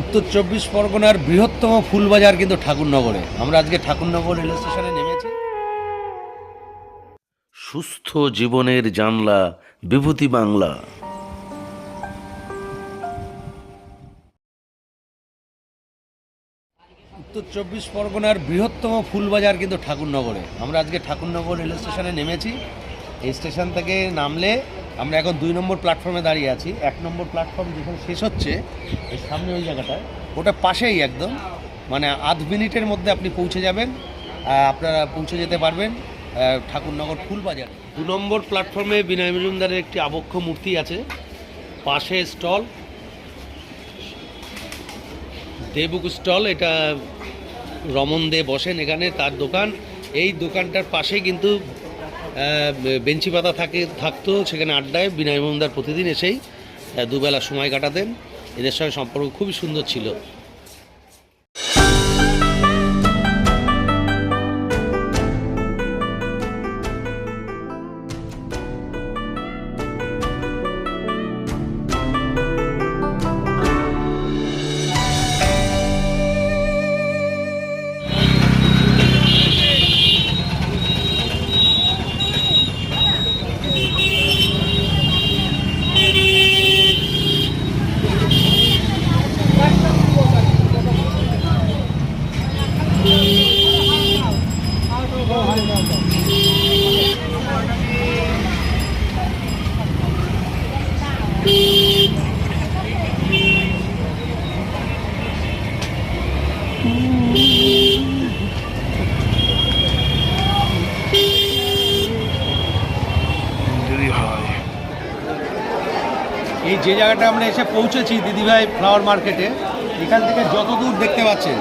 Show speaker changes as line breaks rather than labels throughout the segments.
উত্তর চব্বিশ পরগনার বৃহত্তম ফুলবাজার কিন্তু ঠাকুরনগরে। আমরা আজকে ঠাকুরনগর রেল স্টেশনে নেমেছি। সুস্থ জীবনের জানলা বিভূতি বাংলা। উত্তর চব্বিশ পরগনার বৃহত্তম ফুলবাজার কিন্তু ঠাকুরনগরে। আমরা আজকে ঠাকুরনগর রেল স্টেশনে নেমেছি। এই স্টেশন থেকে নামলে আমরা এখন দুই নম্বর প্ল্যাটফর্মে দাঁড়িয়ে আছি। এক নম্বর প্ল্যাটফর্ম যেখানে শেষ হচ্ছে, এই সামনে ওই জায়গাটা ওটা পাশেই একদম মানে আধ মিনিটের মধ্যে আপনি পৌঁছে যাবেন আপনারা পৌঁছে যেতে পারবেন ঠাকুরনগর ফুলবাজার। দু নম্বর প্ল্যাটফর্মে বিনয় মজুমদারের একটি আবক্ষ মূর্তি আছে, পাশে স্টল, দেবুক স্টল, এটা রমন দে বসেন এখানে তার দোকান। এই দোকানটার পাশে কিন্তু বেঞ্চি পাতা থাকে, থাকতো, সেখানে আড্ডায় বিনয় মজুমদার প্রতিদিন এসেই দুবেলা সময় কাটাতেন। এদের সঙ্গে সম্পর্ক খুবই সুন্দর ছিল। এই যে জায়গাটা আমরা এসে পৌঁছেছি দিদিভাই ফ্লাওয়ার মার্কেটে এখান থেকে যত দূর দেখতে পাচ্ছেন,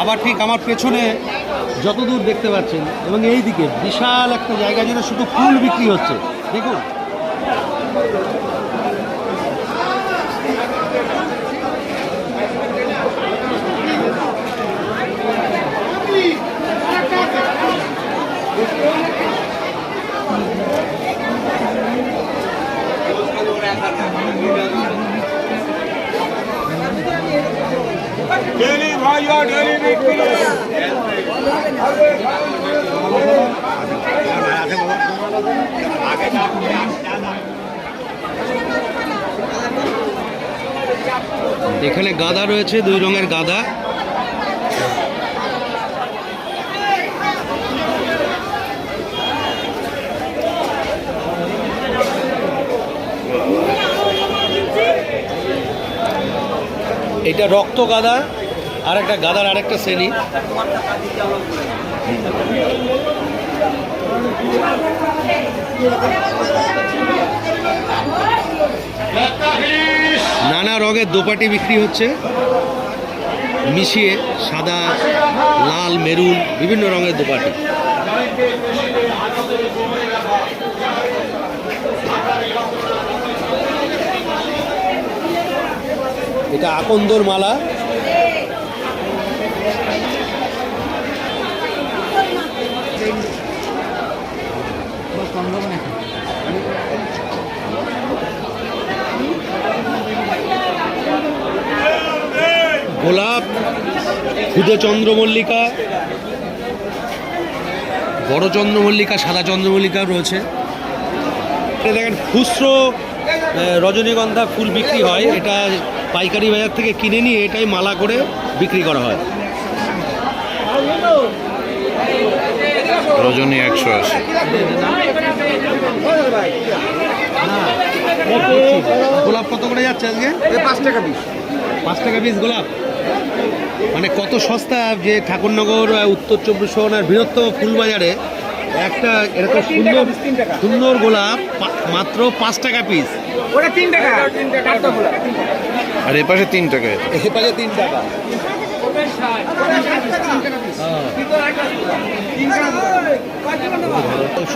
আবার ঠিক আমার পেছনে যত দূর দেখতে পাচ্ছেন, এবং এই দিকে বিশাল একটা জায়গা জুড়ে শুধু ফুল বিক্রি হচ্ছে। দেখুন
ডেলি ভাই ডেলি বিক্রি আগে আগে
এখানে গাদা রয়েছে দুই রঙের গাদা। এটা রক্ত গাদা আর একটা গাদার আরেকটা শ্রেণি। নানা রঙের দোপাটি বিক্রি হচ্ছে। মিশিয়ে সাদা, লাল, মেরুন, বিভিন্ন রঙের দোপাটি। এটা আকন্দর মালা। গোলাপ ক্ষুদে চন্দ্রমল্লিকা বড় চন্দ্রমল্লিকা সাদা চন্দ্রমল্লিকা রয়েছে। এটা দেখেন খুচরো রজনীগন্ধা ফুল বিক্রি হয়। এটা পাইকারি বাজার থেকে কিনে নিয়ে এটাই মালা করে বিক্রি করা হয়।
রজনী একশো আশি।
গোলাপ কত করে যাচ্ছে আজকে?
পাঁচ টাকা পিস।
পাঁচ টাকা পিস গোলাপ? মানে কত সস্তা যে ঠাকুরনগর উত্তর চব্বিশ পরগনার বৃহত্তম ফুলবাজারে একটা এরকম সুন্দর সুন্দর গোলাপ মাত্র পাঁচ টাকা পিস
ওটা তিন টাকা।
আর এ পাশে তিন টাকা।
এ পাশে তিন টাকা।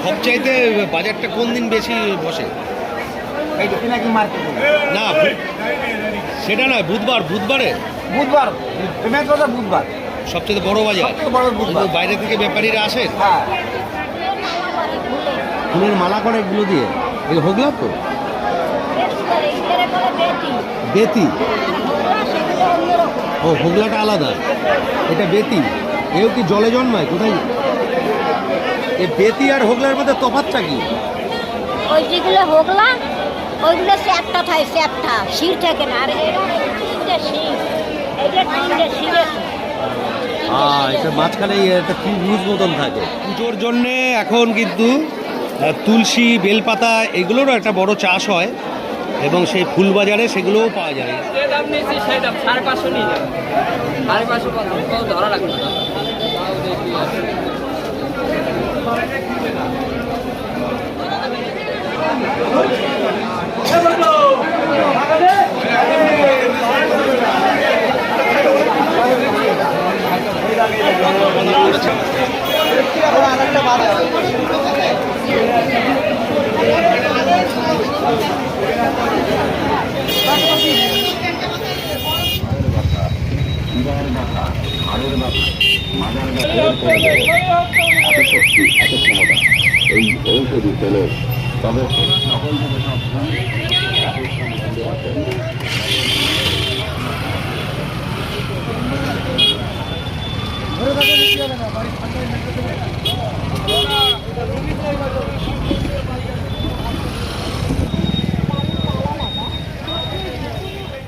সবচাইতে বাজারটা কোন দিন বেশি বসে? না সেটা নয় বুধবার বুধবারে।
বুধবার পেমেন্ট কথা বুধবার।
সবচেয়ে বড় বাজার?
বড় বুধবার।
বাইরে থেকে ব্যাপারীরা আসেন?
হ্যাঁ।
ফুলের মালা করে এগুলো দিয়ে? এগুলো হোগলা তো? বেতি। ও হোগলাটা আলাদা। এটা বেতি। এও কি জলে জন্মায়? কোথায়? এ বেতি আর হোগলার মধ্যে তফাৎটা কি?
ওই যেগুলো হোগলা ওইগুলো স্যাপটা থাকে স্যাপটা শির থাকে না। আর এরা তিনটে শির এটা শির।
এটা মাঝখানে একটা ত্রিভুজ মতন থাকে। পুজোর জন্যে এখন কিন্তু তুলসী বেলপাতা এগুলোরও একটা বড় চাষ হয় এবং সেই ফুল বাজারে সেগুলোও পাওয়া যায়।
যে
এই ঔষধি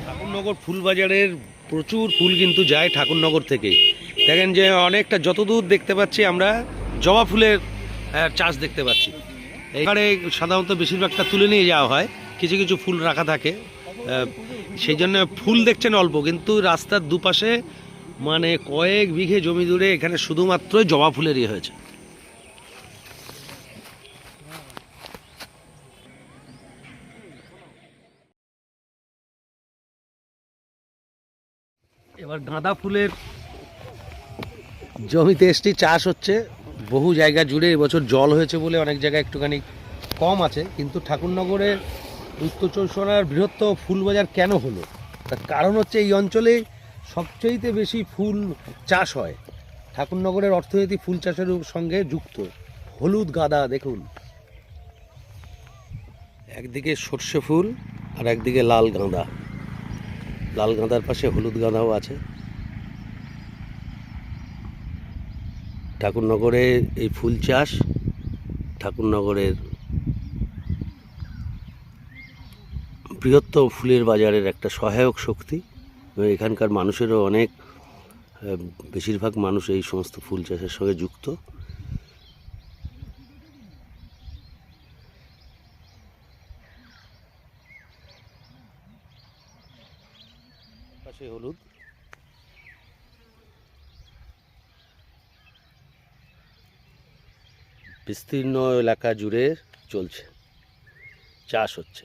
ঠাকুরনগর ফুল বাজারের প্রচুর ফুল কিন্তু যায় ঠাকুরনগর থেকে। দেখেন যে অনেকটা যতদূর দেখতে পাচ্ছি আমরা, জবা ফুলের চাষ দেখতে পাচ্ছি। এবারে সাধারণত বেশিরভাগটা তুলে নিয়ে যাওয়া হয়, কিছু কিছু ফুল রাখা থাকে। সেই জন্য ফুল দেখছেন অল্প, কিন্তু রাস্তার দুপাশে মানে কয়েক বিঘে জমি জুড়ে এখানে শুধুমাত্র জবা ফুলেরই হয়েছে। এবার গাঁদা ফুলের জমিতে এসটি চাষ হচ্ছে। বহু জায়গা জুড়ে এবছর জল হয়েছে বলে অনেক জায়গায় একটুখানি কম আছে। কিন্তু ঠাকুরনগরে উত্তর পরগনার বৃহত্তম ফুল বাজার কেন হলো? তার কারণ হচ্ছে এই অঞ্চলে সবচেয়েতে বেশি ফুল চাষ হয়। ঠাকুরনগরের অর্থনীতি ফুল চাষের সঙ্গে যুক্ত। হলুদ গাঁদা, দেখুন। একদিকে সর্ষে ফুল আর একদিকে লাল গাঁদা। লাল গাঁদার পাশে হলুদ গাঁদাও আছে। ঠাকুরনগরে এই ফুল চাষ, ঠাকুরনগরের বৃহত্তম ফুলের বাজারের একটা সহায়ক শক্তি। এখানকার মানুষেরও অনেক বেশিরভাগ মানুষ এই সমস্ত ফুল চাষের সঙ্গে যুক্ত। পাশে হলুদ। বিস্তীর্ণ এলাকা জুড়ে চলছে চাষ হচ্ছে।